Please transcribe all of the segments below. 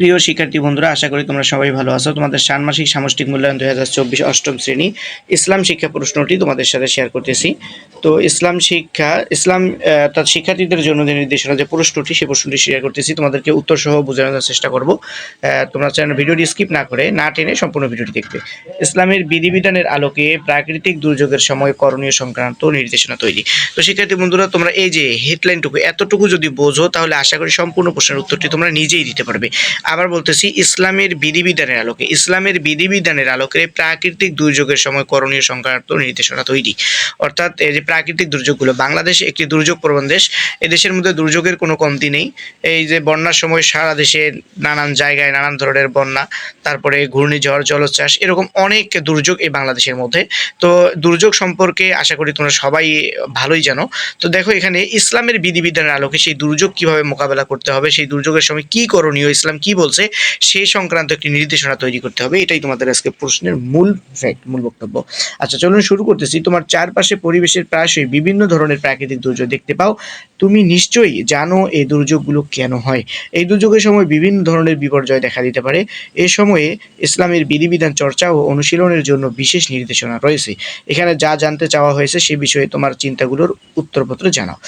প্রিয় শিক্ষার্থী বন্ধুরা, আশা করি তোমরা সবাই ভালো আছো। তোমাদের ষান্মাসিক সামষ্টিক মূল্যায়ন দুই হাজার চব্বিশ অষ্টম শ্রেণি ইসলাম শিক্ষা প্রশ্নটি তোমাদের সাথে শেয়ার করতেছি। তো ইসলাম শিক্ষা, ইসলাম অর্থাৎ শিক্ষার্থীদের জন্য যে নির্দেশনা, যে প্রশ্নটি সেই প্রশ্নটি শেয়ার করতেছি। তোমাদেরকে উত্তর সহ বোঝানোর চেষ্টা করব। তোমরা চ্যানেল ভিডিওটি স্কিপ না করে, না টেনে সম্পূর্ণ ভিডিওটি দেখবে ইসলামের বিধিবিধানের আলোকে প্রাকৃতিক দুর্যোগের সময় করণীয় সংক্রান্ত নির্দেশনা তৈরি। তো শিক্ষার্থী বন্ধুরা, তোমরা এই যে হেডলাইনটুকু এতটুকু যদি বোঝো, তাহলে আশা করি সম্পূর্ণ প্রশ্নের উত্তরটি তোমরা নিজেই দিতে পারবে। আবার বলতেছি, ইসলামের বিধিবিধানের আলোকে। ইসলামের বিধিবিধানের আলোকে প্রাকৃতিক দুর্যোগের সময় করণীয় সংক্রান্ত নির্দেশনা তৈরি। অর্থাৎ এই যে প্রাকৃতিক দুর্যোগগুলো, বাংলাদেশ একটি দুর্যোগ প্রবণ দেশ। এদেশের মধ্যে দুর্যোগের কোনো কমতি নেই। এই যে বন্যার সময় সারা দেশে নানান জায়গায় নানান ধরনের বন্যা, তারপরে ঘূর্ণিঝড়, জলোচ্ছ্বাস, এরকম অনেক দুর্যোগ এই বাংলাদেশের মধ্যে। তো দুর্যোগ সম্পর্কে আশা করি তোমরা সবাই ভালোই জানো। তো দেখো এখানে ইসলামের বিধিবিধানের আলোকে সেই দুর্যোগ কীভাবে মোকাবেলা করতে হবে, সেই দুর্যোগের সময় কি করণীয়, ইসলাম কি বলছে, সেই সংক্রান্ত একটি নির্দেশনা তৈরি করতে হবে। এটাই তোমাদের আজকে প্রশ্নের মূল ফ্যাক্ট মূল বক্তব্য। আচ্ছা চলুন শুরু করতেছি। তোমার চারপাশে পরিবেশের প্রায়শই বিভিন্ন ধরনের প্রাকৃতিক দুর্যোগ দেখতে পাও। তুমি নিশ্চয়ই জানো এই দুর্যোগগুলো কেন হয়। এই দুর্যোগের সময় বিভিন্ন ধরনের বিপর্যয় দেখা দিতে পারে। এ সময়ে ইসলামের বিধিবিধান চর্চা ও অনুশীলনের জন্য বিশেষ নির্দেশনা রয়েছে। এখানে যা জানতে চাওয়া হয়েছে সে বিষয়ে তোমার চিন্তাগুলোর উত্তরপত্র জানাও।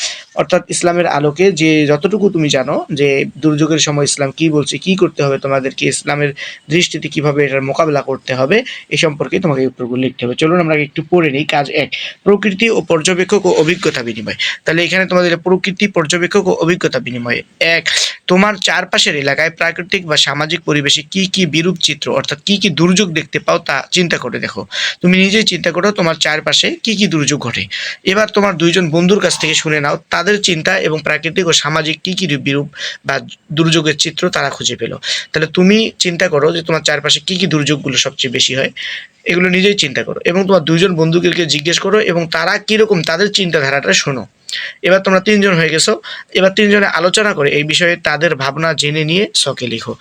অর্থাৎ ইসলামের আলোকে যে যতটুকু তুমি জানো যে দুর্যোগের সময় ইসলাম কি বলছে, কি করতে হবে, তোমাদেরকে ইসলামের দৃষ্টিতে কীভাবে এটার মোকাবেলা করতে হবে, এ সম্পর্কে তোমাকে উত্তরগুলো লিখতে হবে। চলুন আমরা একটু পড়ে নিই, কাজ এক। প্রকৃতি ও পর্যবেক্ষক ও অভিজ্ঞতা বিনিময়। তাহলে এখানে তোমাদের প্রকৃতি, পর্যবেক্ষক ও অভিজ্ঞতা বিনিময়। এক, তোমার চারপাশের এলাকায় প্রাকৃতিক বা সামাজিক পরিবেশে কি কি বিরূপ চিত্র, অর্থাৎ কি কি দুর্যোগ দেখতে পাও তা চিন্তা করে দেখো। তুমি নিজেই চিন্তা করো তোমার চারপাশে কি কি দুর্যোগ ঘটে। এবার তোমার দুইজন বন্ধুর কাছ থেকে শুনে নাও, তাদের চিন্তা এবং প্রাকৃতিক ও সামাজিক কি কি বিরূপ বা দুর্যোগের চিত্র তারা খুঁজে পেল। তাহলে তুমি চিন্তা করো যে তোমার চারপাশে কি কি দুর্যোগগুলো সবচেয়ে বেশি হয়, এগুলো নিজেই চিন্তা করো এবং তোমার দুইজন বন্ধুকে জিজ্ঞেস করো এবং তারা কীরকম তাদের চিন্তাধারাটা শোনো। এবার তোমরা তিনজন হয়ে গেছো, এবার তিনজনে আলোচনা করে এই বিষয়ে তাদের ভাবনা জেনে নিয়ে শখে লিখো।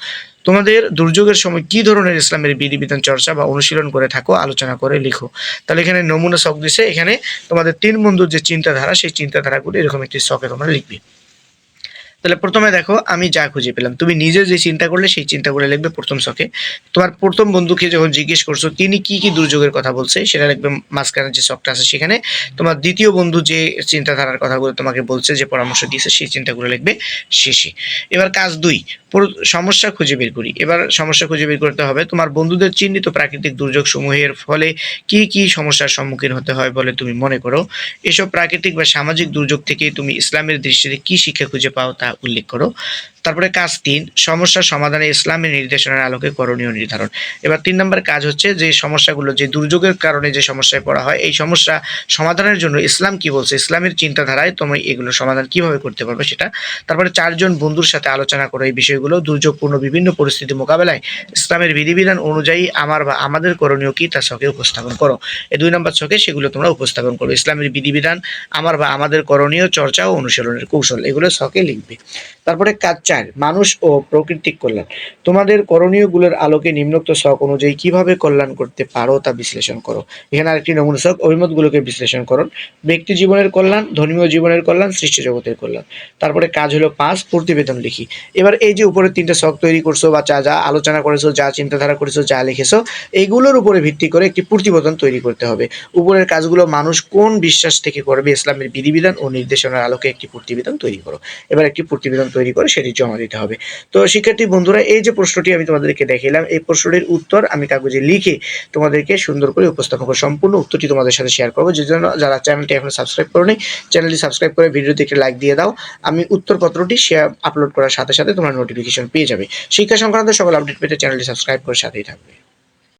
তোমাদের দুর্যোগের সময় কি ধরনের ইসলামের বিধিবিধান চর্চা বা অনুশীলন করে থাকো, আলোচনা করে লিখো। তাহলে এখানে নমুনা শখ দিছে। এখানে তোমাদের তিন বন্ধুর যে চিন্তাধারা, সেই চিন্তাধারাগুলো এরকম একটি শখে তোমরা লিখবে। তাহলে প্রথমে দেখো, আমি যা খুঁজে পেলাম। তুমি নিজে যে চিন্তা করলে, সেই চিন্তা করে লিখবে প্রথম শখে। তোমার প্রথম বন্ধুকে যখন জিজ্ঞেস করছ, তিনি কি কি দুর্যোগের কথা বলছে, সেটা লিখবে মাঝখানে যে শখটা আছে সেখানে। তোমার দ্বিতীয় বন্ধু যে চিন্তাধারার কথাগুলো তোমাকে বলছে, যে পরামর্শ দিয়েছে, সেই চিন্তাগুলো লিখবে শেষে। এবার কাজ দুই সমস্যা খুঁজে বের করি। এবার সমস্যা খুঁজে বের করতে হবে, তোমার বন্ধুদের চিহ্নিত প্রাকৃতিক দুর্যোগ সমূহের ফলে কি কি সমস্যার সম্মুখীন হতে হয় বলে তুমি মনে করো? এসব প্রাকৃতিক বা সামাজিক দুর্যোগ থেকে তুমি ইসলামের দৃষ্টিতে কি শিক্ষা খুঁজে পাও তা উল্লেখ করো। তারপরে কাজ তিন সমস্যার সমাধানে ইসলামের নির্দেশনার আলোকে করণীয় নির্ধারণ। এবার তিন নম্বর কাজ হচ্ছে যে সমস্যাগুলো, যে দুর্যোগের কারণে যে সমস্যায় পড়া হয়, এই সমস্যা সমাধানের জন্য ইসলাম কি বলছে? ইসলামের চিন্তাধারায় তুমি এগুলো সমাধান কীভাবে করতে পারবে সেটা? তারপরে চারজন বন্ধুর সাথে আলোচনা করো এই বিষয়গুলো। দুর্যোগপূর্ণ বিভিন্ন পরিস্থিতি মোকাবেলায় ইসলামের বিধিবিধান অনুযায়ী আমার বা আমাদের করণীয় কি তা ছকে উপস্থাপন করো। এই দুই নম্বর ছকে সেগুলো তোমরা উপস্থাপন করো। ইসলামের বিধিবিধান, আমার বা আমাদের করণীয় চর্চা ও অনুশীলনের কৌশল, এগুলো ছকে লিখবে। তারপরে কাজ চার মানুষ ও প্রকৃতিক কল্যাণ। তোমাদের করণীয়গুলোর আলোকে নিম্নোক্ত শখ অনুযায়ী কীভাবে কল্যাণ করতে পারো তা বিশ্লেষণ করো। এখানে আরেকটি নমুনা শখ, অভিমতগুলোকে বিশ্লেষণ করুন ব্যক্তি জীবনের কল্যাণ, ধর্মীয় জীবনের কল্যাণ, সৃষ্টি জগতের কল্যাণ। তারপরে কাজ হলো পাঁচ প্রতিবেদন লিখি। এবার এই যে উপরে তিনটা শখ তৈরি করছ বা যা যা আলোচনা করেছ, যা চিন্তাধারা করেছ, যা লিখেছো এইগুলোর উপরে ভিত্তি করে একটি প্রতিবেদন তৈরি করতে হবে। উপরের কাজগুলো মানুষ কোন বিশ্বাস থেকে করবে, ইসলামের বিধিবিধান ও নির্দেশনার আলোকে একটি প্রতিবেদন তৈরি করো। এবার একটি প্রতিবেদন তৈরি করে সেটি জমা দিতে হবে। তো শিক্ষার্থী বন্ধুরা, এই যে প্রশ্নটি আমি তোমাদেরকে দেখিলাম, এই প্রশ্নটির উত্তর আমি কাগজে লিখে তোমাদেরকে সুন্দর করে উপস্থাপন করে সম্পূর্ণ উত্তরটি তোমাদের সাথে শেয়ার করব। যে জন্য যারা চ্যানেলটি এখন সাবস্ক্রাইব করোনি চ্যানেলটি সাবস্ক্রাইব করে ভিডিওতে একটি লাইক দিয়ে দাও। আমি উত্তরপত্রটি শেয়ার আপলোড করার সাথে সাথে তোমরা নোটিফিকেশন পেয়ে যাবে। শিক্ষা সংক্রান্ত সকল আপডেট পেতে চ্যানেলটি সাবস্ক্রাইব করে সাথেই থাকবে।